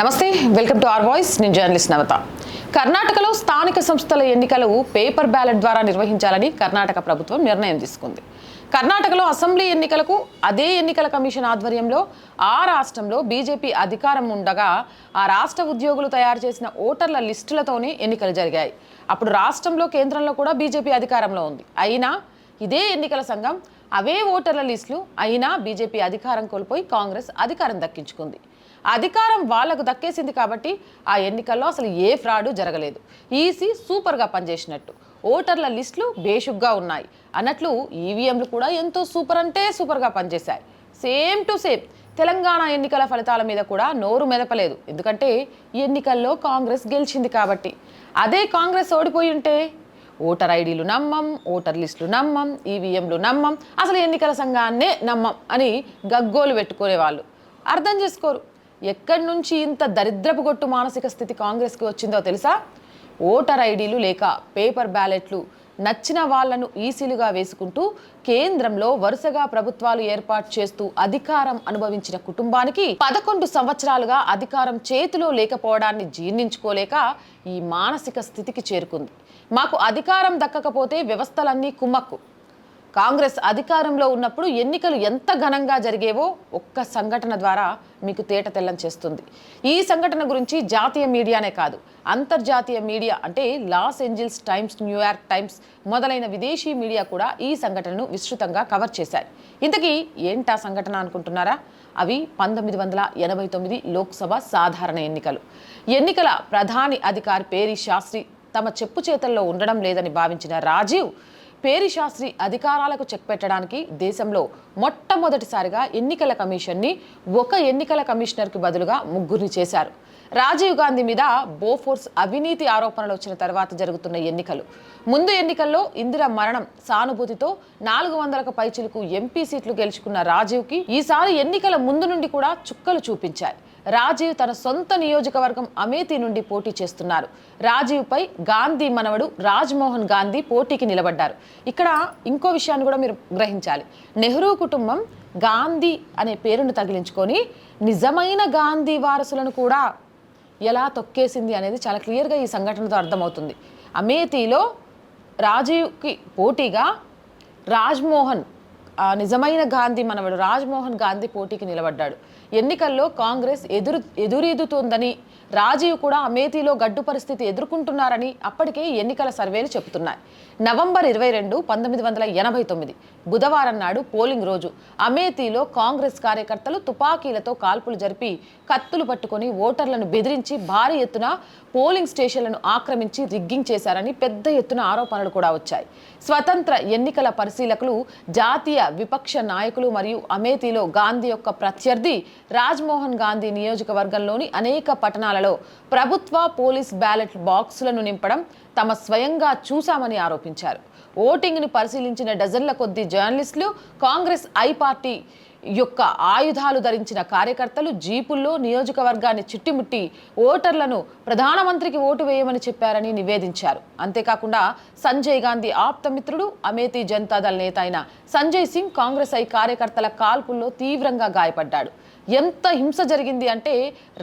నమస్తే welcome to R voice. నేను journalist నవత. కర్ణాటకలో స్థానిక సంస్థల ఎన్నికలు పేపర్ బ్యాలెట్ ద్వారా నిర్వహించాలని కర్ణాటక ప్రభుత్వం నిర్ణయం తీసుకుంది. కర్ణాటకలో అసెంబ్లీ ఎన్నికలకు అదే ఎన్నికల కమిషన్ ఆధ్వర్యంలో ఆ రాష్ట్రంలో బీజేపీ అధికారం ఉండగా ఆ రాష్ట్ర ఉద్యోగులు తయారు చేసిన ఓటర్ల లిస్టులతోనే ఎన్నికలు జరిగాయి. అప్పుడు రాష్ట్రంలో కేంద్రంలో కూడా బీజేపీ అధికారంలో ఉంది. అయినా ఇదే ఎన్నికల సంఘం అవే ఓటర్ల లిస్టులు అయినా బీజేపీ అధికారం కోల్పోయి కాంగ్రెస్ అధికారం దక్కించుకుంది. అధికారం వాళ్ళకు దక్కేసింది కాబట్టి ఆ ఎన్నికల్లో అసలు ఏ ఫ్రాడు జరగలేదు. ఈసీ సూపర్గా పనిచేసినట్టు. ఓటర్ల లిస్టులు బేషుగ్గా ఉన్నాయి. అన్నట్లు ఈవీఎంలు కూడా ఎంతో సూపర్ అంటే సూపర్గా పనిచేశాయి. సేమ్ టు సేమ్ తెలంగాణ ఎన్నికల ఫలితాల మీద కూడా నోరు మెదపలేదు. ఎందుకంటే ఎన్నికల్లో కాంగ్రెస్ గెలిచింది కాబట్టి. అదే కాంగ్రెస్ ఓడిపోయి ఉంటే ఓటర్ ఐడీలు నమ్మం ఓటర్ లిస్టులు నమ్మం ఈవీఎంలు నమ్మం అసలు ఎన్నికల సంఘాన్నే నమ్మం అని గగ్గోలు పెట్టుకునేవాళ్ళు. అర్థం చేసుకోరు. ఎక్కడి నుంచి ఇంత దరిద్రపు గొట్టు మానసిక స్థితి కాంగ్రెస్కి వచ్చిందో తెలుసా? ఓటర్ ఐడీలు లేక పేపర్ బ్యాలెట్లు నచ్చిన వాళ్ళను ఈసీలుగా వేసుకుంటూ కేంద్రంలో వరుసగా ప్రభుత్వాలు ఏర్పాటు చేస్తూ అధికారం అనుభవించిన కుటుంబానికి పదకొండు సంవత్సరాలుగా అధికారం చేతిలో లేకపోవడాన్ని జీర్ణించుకోలేక ఈ మానసిక స్థితికి చేరుకుంది. మాకు అధికారం దక్కకపోతే వ్యవస్థలన్నీ కుమ్మక్కు. కాంగ్రెస్ అధికారంలో ఉన్నప్పుడు ఎన్నికలు ఎంత ఘనంగా జరిగేవో ఒక్క సంఘటన ద్వారా మీకు తేట తెల్లం చేస్తుంది. ఈ సంఘటన గురించి జాతీయ మీడియానే కాదు అంతర్జాతీయ మీడియా అంటే Los Angeles Times New York Times మొదలైన విదేశీ మీడియా కూడా ఈ సంఘటనను విస్తృతంగా కవర్ చేశాయి. ఇంతకీ ఏంటా సంఘటన అనుకుంటున్నారా? అవి పంతొమ్మిది వందల ఎనభై తొమ్మిది లోక్సభ సాధారణ ఎన్నికలు. ఎన్నికల ప్రధాని అధికారి పేరి శాస్త్రి తమ చెప్పు చేతల్లో ఉండడం లేదని భావించిన రాజీవ్ పేరి శాస్త్రి అధికారాలకు చెక్ పెట్టడానికి దేశంలో మొట్టమొదటిసారిగా ఎన్నికల కమిషన్ని ఒక ఎన్నికల కమిషనర్కి బదులుగా ముగ్గురిని చేశారు. రాజీవ్ గాంధీ మీద బోఫోర్స్ అవినీతి ఆరోపణలు వచ్చిన తర్వాత జరుగుతున్న ఎన్నికలు. ముందు ఎన్నికల్లో ఇందిర మరణం సానుభూతితో నాలుగు వందలకు పైచిలకు ఎంపీ సీట్లు గెలుచుకున్న రాజీవ్కి ఈసారి ఎన్నికల ముందు నుండి కూడా చుక్కలు చూపించాయి. రాజీవ్ తన సొంత నియోజకవర్గం అమేథీ నుండి పోటీ చేస్తున్నారు. రాజీవ్పై గాంధీ మనవడు రాజ్మోహన్ గాంధీ పోటీకి నిలబడ్డారు. ఇక్కడ ఇంకో విషయాన్ని కూడా మీరు గ్రహించాలి. నెహ్రూ కుటుంబం గాంధీ అనే పేరును తగిలించుకొని నిజమైన గాంధీ వారసులను కూడా ఎలా తొక్కేసింది అనేది చాలా క్లియర్గా ఈ సంఘటనతో అర్థమవుతుంది. అమేథీలో రాజీవ్కి పోటీగా రాజ్మోహన్ నిజమైన గాంధీ మనవడు రాజ్మోహన్ గాంధీ పోటీకి నిలబడ్డాడు. ఎన్నికల్లో కాంగ్రెస్ ఎదురు ఎదురీదుతోందని రాజీవ్ కూడా అమేథీలో గడ్డు పరిస్థితి ఎదుర్కొంటున్నారని అప్పటికే ఎన్నికల సర్వేలు చెబుతున్నాయి. నవంబర్ ఇరవై రెండు పంతొమ్మిది వందల ఎనభై తొమ్మిది బుధవారం నాడు పోలింగ్ రోజు. అమేథీలో కాంగ్రెస్ కార్యకర్తలు తుపాకీలతో కాల్పులు జరిపి కత్తులు పట్టుకొని ఓటర్లను బెదిరించి భారీ ఎత్తున పోలింగ్ స్టేషన్లను ఆక్రమించి రిగ్గింగ్ చేశారని పెద్ద ఎత్తున ఆరోపణలు కూడా వచ్చాయి. స్వతంత్ర ఎన్నికల పరిశీలకులు జాతీయ విపక్ష నాయకులు మరియు అమేథీలో గాంధీ యొక్క ప్రత్యర్థి రాజ్మోహన్ గాంధీ నియోజకవర్గంలోని అనేక పట్టణాలలో ప్రభుత్వ పోలీస్ బ్యాలెట్ బాక్సులను నింపడం తమ స్వయంగా చూశామని ఆరోపించారు. ఓటింగ్ను పరిశీలించిన డజన్ల కొద్దీ జర్నలిస్టులు కాంగ్రెస్ ఐ పార్టీ యొక్క ఆయుధాలు ధరించిన కార్యకర్తలు జీపుల్లో నియోజకవర్గాన్ని చుట్టుముట్టి ఓటర్లను ప్రధానమంత్రికి ఓటు వేయమని చెప్పారని నివేదించారు. అంతేకాకుండా సంజయ్ గాంధీ ఆప్తమిత్రుడు అమేథీ జనతాదళ్ నేత అయిన సంజయ్ సింగ్ కాంగ్రెస్ ఐ కార్యకర్తల కాల్పుల్లో తీవ్రంగా గాయపడ్డాడు. ఎంత హింస జరిగింది అంటే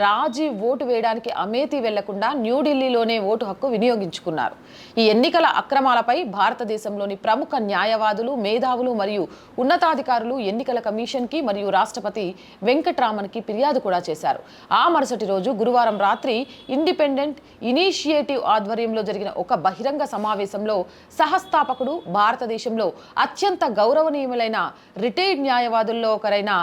రాజీవ్ ఓటు వేయడానికి అమేథీ వెళ్ళకుండా న్యూఢిల్లీలోనే ఓటు హక్కు వినియోగించుకున్నారు. ఈ ఎన్నికల అక్రమాలపై భారతదేశంలోని ప్రముఖ న్యాయవాదులు మేధావులు మరియు ఉన్నతాధికారులు ఎన్నికల కమిషన్కి మరియు రాష్ట్రపతి వెంకట్రామన్కి ఫిర్యాదు కూడా చేశారు. ఆ మరుసటి రోజు గురువారం రాత్రి ఇండిపెండెంట్ ఇనిషియేటివ్ ఆధ్వర్యంలో జరిగిన ఒక బహిరంగ సమావేశంలో సహస్థాపకుడు భారతదేశంలో అత్యంత గౌరవనీయములైన రిటైర్డ్ న్యాయవాదుల్లో ఒకరైన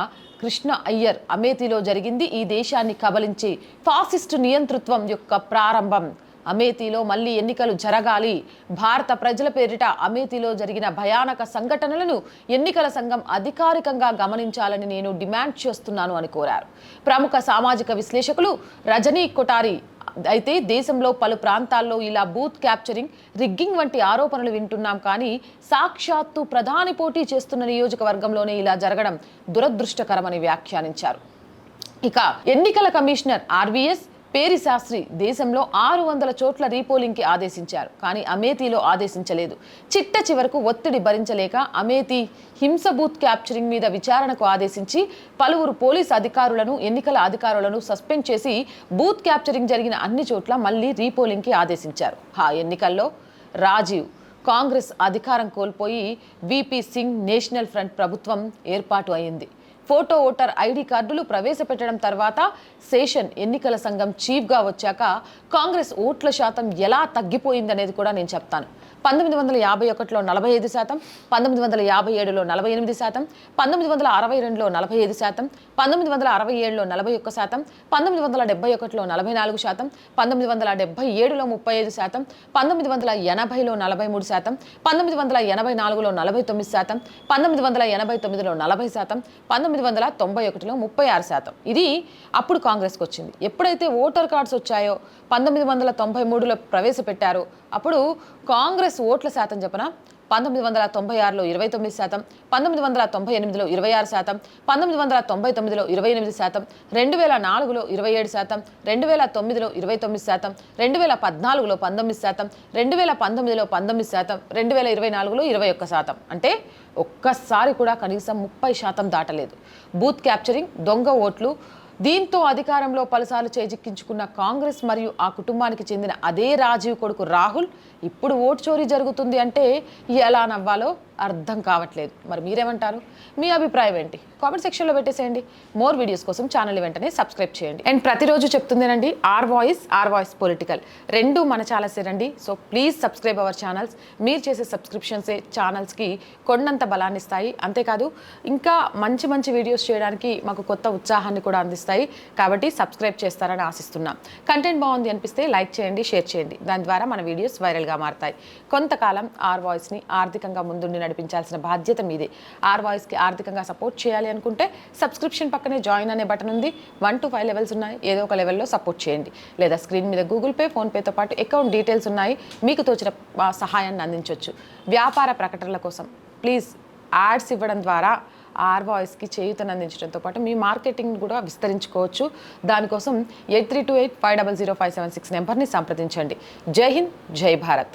కృష్ణ అయ్యర్ అమేథీలో జరిగింది. ఈ దేశాన్ని కబలించి ఫాసిస్టు నియంతృత్వం యొక్క ప్రారంభం. అమేథీలో మళ్ళీ ఎన్నికలు జరగాలి. భారత ప్రజల పేరిట అమేథీలో జరిగిన భయానక సంఘటనలను ఎన్నికల సంఘం అధికారికంగా గమనించాలని నేను డిమాండ్ చేస్తున్నాను అని కోరారు. ప్రముఖ సామాజిక విశ్లేషకులు రజనీ కొటారి అయితే దేశంలో పలు ప్రాంతాల్లో ఇలా బూత్ క్యాప్చరింగ్ రిగ్గింగ్ వంటి ఆరోపణలు వింటున్నాం కానీ సాక్షాత్తు ప్రధాని పోటీ చేస్తున్న నియోజకవర్గంలోనే ఇలా జరగడం దురదృష్టకరమని వ్యాఖ్యానించారు. ఇక ఎన్నికల కమిషనర్ ఆర్వీఎస్ పేరి శాస్త్రి దేశంలో ఆరు వందల చోట్ల రీపోలింగ్కి ఆదేశించారు కానీ అమేథీలో ఆదేశించలేదు. చిట్ట చివరకు ఒత్తిడి భరించలేక అమేథీ హింస బూత్ క్యాప్చరింగ్ మీద విచారణకు ఆదేశించి పలువురు పోలీస్ అధికారులను ఎన్నికల అధికారులను సస్పెండ్ చేసి బూత్ క్యాప్చరింగ్ జరిగిన అన్ని చోట్ల మళ్ళీ రీపోలింగ్కి ఆదేశించారు. ఆ ఎన్నికల్లో రాజీవ్ కాంగ్రెస్ అధికారం కోల్పోయి విపి సింగ్ నేషనల్ ఫ్రంట్ ప్రభుత్వం ఏర్పాటు అయింది. ఫోటో ఓటర్ ఐడి కార్డులు ప్రవేశపెట్టడం తర్వాత సేషన్ ఎన్నికల సంఘం చీఫ్గా వచ్చాక కాంగ్రెస్ ఓట్ల శాతం ఎలా తగ్గిపోయిందనేది కూడా నేను చెప్తాను. పంతొమ్మిది వందల యాభై ఒకటిలో నలభై ఐదు శాతం పంతొమ్మిది వందల యాభై ఏడులో నలభై ఎనిమిది శాతం పంతొమ్మిది వందల అరవై రెండులో నలభై ఐదు శాతం పంతొమ్మిది వందల అరవై ఏడులో నలభై ఒక్క శాతం పంతొమ్మిది వందల డెబ్బై ఒకటిలో నలభై నాలుగు శాతం పంతొమ్మిది వందల డెబ్బై ఏడులో ముప్పై ఐదు శాతం పంతొమ్మిది వందల ఎనభైలో నలభై మూడు శాతం పంతొమ్మిది వందల ఎనభై నాలుగులో నలభై తొమ్మిది శాతం పంతొమ్మిది వందల ఎనభై తొమ్మిదిలో నలభై శాతం పంతొమ్మిది వందల తొంభై ఒకటిలో ముప్పై ఆరు శాతం. ఇది అప్పుడు కాంగ్రెస్కి వచ్చింది. ఎప్పుడైతే ఓటర్ కార్డ్స్ వచ్చాయో పంతొమ్మిది వందల తొంభై మూడులో ప్రవేశపెట్టారో అప్పుడు కాంగ్రెస్ ఓట్ల శాతం చెప్పన పంతొమ్మిది వందల తొంభై ఆరులో ఇరవై తొమ్మిది శాతం పంతొమ్మిది వందల తొంభై ఎనిమిదిలో ఇరవై ఆరు శాతం పంతొమ్మిది వందల తొంభై తొమ్మిదిలో ఇరవై ఎనిమిది శాతం రెండు వేల నాలుగులో ఇరవై ఏడు శాతం రెండు వేల తొమ్మిదిలో ఇరవై తొమ్మిది శాతం రెండు వేల పద్నాలుగులో పంతొమ్మిది శాతం రెండు వేల పంతొమ్మిదిలో పంతొమ్మిది శాతం రెండు వేల ఇరవై నాలుగులో ఇరవై ఒక్క శాతం. అంటే ఒక్కసారి కూడా కనీసం ముప్పై శాతం దాటలేదు. బూత్ క్యాప్చరింగ్ దొంగ ఓట్లు దీంతో అధికారంలో పలుసార్లు చేజిక్కించుకున్న కాంగ్రెస్ మరియు ఆ కుటుంబానికి చెందిన అదే రాజీవ్ కొడుకు రాహుల్ ఇప్పుడు ఓటు చోరీ జరుగుతుంది అంటే ఎలా నవ్వాలో అర్థం కావట్లేదు. మరి మీరేమంటారు? మీ అభిప్రాయం ఏంటి? కామెంట్ సెక్షన్లో పెట్టేసేయండి. మోర్ వీడియోస్ కోసం ఛానల్ వెంటనే సబ్స్క్రైబ్ చేయండి. అండ్ ప్రతిరోజు చెప్తుందేనండి R voice R voice political. రెండు మన ఛానల్సేనండి so please subscribe our channels. మీరు చేసే సబ్స్క్రిప్షన్సే ఛానల్స్కి కొండంత బలాన్ని ఇస్తాయి. అంతేకాదు ఇంకా మంచి మంచి వీడియోస్ చేయడానికి మాకు కొత్త ఉత్సాహాన్ని కూడా అందిస్తాయి. కాబట్టి సబ్స్క్రైబ్ చేస్తారని ఆశిస్తున్నాం. కంటెంట్ బాగుంది అనిపిస్తే లైక్ చేయండి షేర్ చేయండి. దాని ద్వారా మన వీడియోస్ వైరల్గా మారతాయి. కొంతకాలం ఆర్ వాయిస్ని ఆర్థికంగా ముందుండిన నడిపించాల్సిన బాధ్యత మీదే. ఆర్ వాయిస్కి ఆర్థికంగా సపోర్ట్ చేయాలి అనుకుంటే సబ్స్క్రిప్షన్ పక్కనే జాయిన్ అనే బటన్ ఉంది. వన్ టు ఫైవ్ లెవెల్స్ ఉన్నాయి. ఏదో ఒక లెవెల్లో సపోర్ట్ చేయండి. లేదా స్క్రీన్ మీద గూగుల్ పే ఫోన్పేతో పాటు అకౌంట్ డీటెయిల్స్ ఉన్నాయి. మీకు తోచిన సహాయాన్ని అందించవచ్చు వ్యాపార ప్రకటనల కోసం ప్లీజ్ యాడ్స్ ఇవ్వడం ద్వారా ఆర్ వాయిస్కి చేయూతను అందించడంతో పాటు మీ మార్కెటింగ్ కూడా విస్తరించుకోవచ్చు. దానికోసం eight three two eight five double zero five seven six నెంబర్ని సంప్రదించండి. జై హింద్ జై భారత్.